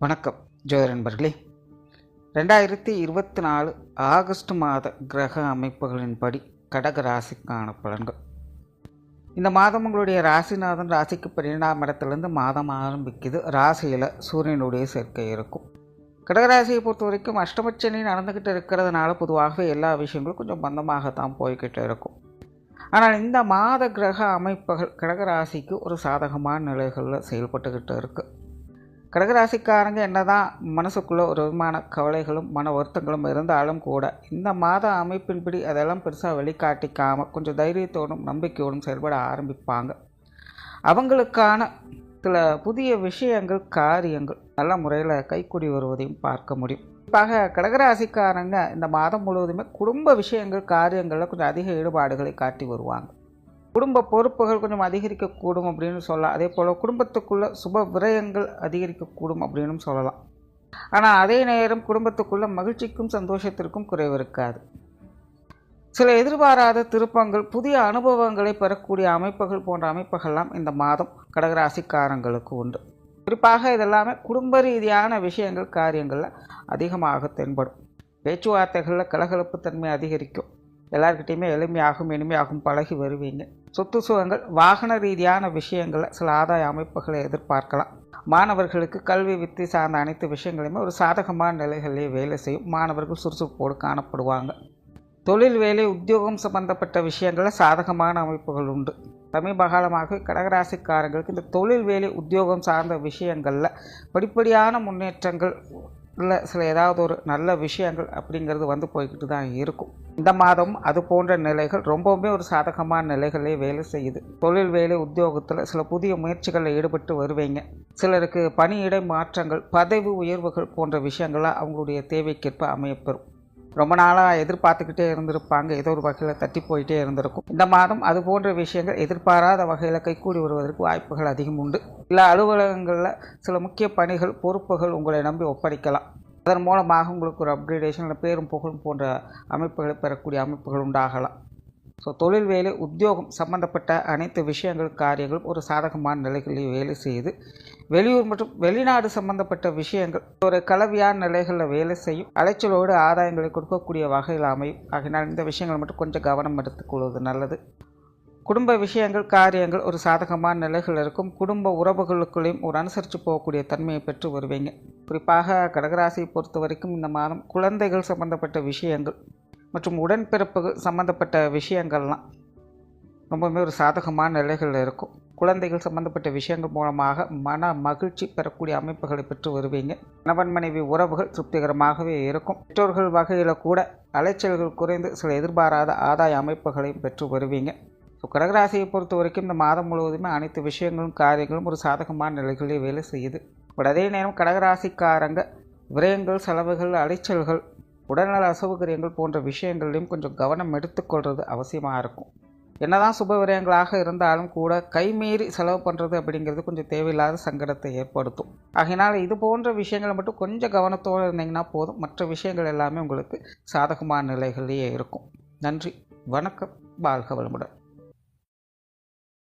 வணக்கம் ஜோதி நண்பர்களே ரெண்டாயிரத்தி இருபத்தி நாலு ஆகஸ்ட் மாத கிரக அமைப்புகளின்படி கடக ராசிக்கான பலன்கள். இந்த மாதம் உங்களுடைய ராசிநாதன் ராசிக்கு பன்னிரெண்டாம் இடத்துலேருந்து மாதம் ஆரம்பிக்குது. ராசியில் சூரியனுடைய சேர்க்கை இருக்கும். கடகராசியை பொறுத்த வரைக்கும் அஷ்டமச்சனி நடந்துக்கிட்டு இருக்கிறதுனால பொதுவாகவே எல்லா விஷயங்களும் கொஞ்சம் மந்தமாகத்தான் போய்கிட்டு இருக்கும். ஆனால் இந்த மாத கிரக அமைப்புகள் கடகராசிக்கு ஒரு சாதகமான நிலைகளில் செயல்பட்டுக்கிட்டு இருக்குது கடகராசிக்காரங்க என்னதான் மனசுக்குள்ளே ஒரு விதமான கவலைகளும் மன வருத்தங்களும் இருந்தாலும் கூட இந்த மாத அமைப்பின்படி அதெல்லாம் பெருசாக வெளிக்காட்டிக்காமல் கொஞ்சம் தைரியத்தோடும் நம்பிக்கையோடும் செயல்பட ஆரம்பிப்பாங்க. அவங்களுக்கான சில புதிய விஷயங்கள் காரியங்கள் நல்ல முறையில் கைக்கூடி வருவதையும் பார்க்க முடியும். குறிப்பாக கடகராசிக்காரங்க இந்த மாதம் முழுவதுமே குடும்ப விஷயங்கள் காரியங்களில் கொஞ்சம் அதிக ஈடுபாடுகளை காட்டி வருவாங்க. குடும்ப பொறுப்புகள் கொஞ்சம் அதிகரிக்கக்கூடும் அப்படின்னு சொல்லலாம். அதே போல் குடும்பத்துக்குள்ளே சுப விரயங்கள் அதிகரிக்கக்கூடும் அப்படின்னு சொல்லலாம். ஆனால் அதே நேரம் குடும்பத்துக்குள்ளே மகிழ்ச்சிக்கும் சந்தோஷத்திற்கும் குறைவு இருக்காது. சில எதிர்பாராத திருப்பங்கள் புதிய அனுபவங்களை பெறக்கூடிய அமைப்புகள் போன்ற அமைப்புகள்லாம் இந்த மாதம் கடகராசிக்காரங்களுக்கு உண்டு. குறிப்பாக இதெல்லாமே குடும்ப ரீதியான விஷயங்கள் காரியங்களில் அதிகமாக தென்படும். பேச்சுவார்த்தைகளில் கலகலப்பு தன்மை அதிகரிக்கும். எல்லாருக்கிட்டையுமே எளிமையாகும் இனிமையாகும் பழகி வருவீங்க. சொத்து சுகங்கள் வாகன ரீதியான விஷயங்களில் சில ஆதாய அமைப்புகளை எதிர்பார்க்கலாம். மாணவர்களுக்கு கல்வி வித்தி சார்ந்த அனைத்து விஷயங்களையுமே ஒரு சாதகமான நிலைகளிலேயே வேலை செய்யும் மாணவர்கள் சுறுசுறுப்போடு காணப்படுவாங்க. தொழில் வேலை உத்தியோகம் சம்பந்தப்பட்ட விஷயங்களில் சாதகமான அமைப்புகள் உண்டு. சமீப காலமாக கடகராசிக்காரங்களுக்கு இந்த தொழில் வேலை உத்தியோகம் சார்ந்த விஷயங்களில் படிப்படியான முன்னேற்றங்கள் இல்லை சில ஏதாவது ஒரு நல்ல விஷயங்கள் அப்படிங்கிறது வந்து போய்கிட்டு தான் இருக்கும். இந்த மாதம் அது போன்ற நிலைகள் ரொம்பவுமே ஒரு சாதகமான நிலைகளே வேலை செய்யுது. தொழில் வேலை உத்தியோகத்தில் சில புதிய முயற்சிகளில் ஈடுபட்டு வருவீங்க. சிலருக்கு பணியிடை மாற்றங்கள் பதவி உயர்வுகள் போன்ற விஷயங்களாக அவங்களுடைய தேவைக்கேற்ப அமையப்பெறும். ரொம்ப நாளாக எதிர்பார்த்துக்கிட்டே இருந்திருப்பாங்க. ஏதோ ஒரு வகையில் தட்டி போயிட்டே இருந்திருக்கும். இந்த மாதம் அது போன்ற விஷயங்கள் எதிர்பாராத வகையில் கைகூடி வருவதற்கு வாய்ப்புகள் அதிகம் உண்டு. இல்லை அலுவலகங்களில் சில முக்கிய பணிகள் பொறுப்புகள் உங்களை நம்பி ஒப்படைக்கலாம். அதன் மூலமாக உங்களுக்கு ஒரு அப்கிரேடேஷன் பேரும் புகழும் போன்ற அமைப்புகளை பெறக்கூடிய அமைப்புகள் உண்டாகலாம். ஸோ தொழில் வேலை உத்தியோகம் சம்பந்தப்பட்ட அனைத்து விஷயங்கள் காரியங்களும் ஒரு சாதகமான நிலைகளில் வேலை செய்து வெளியூர் மற்றும் வெளிநாடு சம்பந்தப்பட்ட விஷயங்கள் ஒரு கலவையான நிலைகளில் வேலை செய்யும் அலைச்சலோடு ஆதாயங்களை கொடுக்கக்கூடிய வகையில் அமையும். ஆகினால் இந்த விஷயங்கள் மட்டும் கொஞ்சம் கவனம் எடுத்துக்கொள்வது நல்லது. குடும்ப விஷயங்கள் காரியங்கள் ஒரு சாதகமான நிலைகள் இருக்கும். குடும்ப உறவுகளுக்குள்ளேயும் ஒரு அனுசரித்து போகக்கூடிய தன்மையை பெற்று வருவீங்க. குறிப்பாக கடகராசியை பொறுத்த வரைக்கும் இந்த மாதம் குழந்தைகள் சம்பந்தப்பட்ட விஷயங்கள் மற்றும் உடன்பிறப்புகள் சம்பந்தப்பட்ட விஷயங்கள்லாம் ரொம்பவுமே ஒரு சாதகமான நிலைகளில் இருக்கும். குழந்தைகள் சம்பந்தப்பட்ட விஷயங்கள் மூலமாக மன மகிழ்ச்சி பெறக்கூடிய அமைப்புகளை பெற்று வருவீங்க. கணவன் மனைவி உறவுகள் திருப்திகரமாகவே இருக்கும். பெற்றோர்கள் வகையில் கூட அலைச்சல்கள் குறைந்து சில எதிர்பாராத ஆதாய அமைப்புகளையும் பெற்று வருவீங்க. ஸோ கடகராசியை பொறுத்த வரைக்கும் இந்த மாதம் முழுவதுமே அனைத்து விஷயங்களும் காரியங்களும் ஒரு சாதகமான நிலைகளிலே வேலை செய்யுது. பட் அதே நேரம் கடகராசிக்காரங்க விரயங்கள் செலவுகள் அலைச்சல்கள் உடல்நல அசௌகரியங்கள் போன்ற விஷயங்களையும் கொஞ்சம் கவனம் எடுத்துக்கொள்வது அவசியமாக இருக்கும். என்னதான் சுப விரயங்களாக இருந்தாலும் கூட கைமீறி செலவு பண்ணுறது அப்படிங்கிறது கொஞ்சம் தேவையில்லாத சங்கடத்தை ஏற்படுத்தும். ஆகினால் இது போன்ற விஷயங்களை மட்டும் கொஞ்சம் கவனத்தோடு இருந்தீங்கன்னா போதும். மற்ற விஷயங்கள் எல்லாமே உங்களுக்கு சாதகமான நிலைகளிலேயே இருக்கும். நன்றி. வணக்கம். வாழ்க வளமுடன்.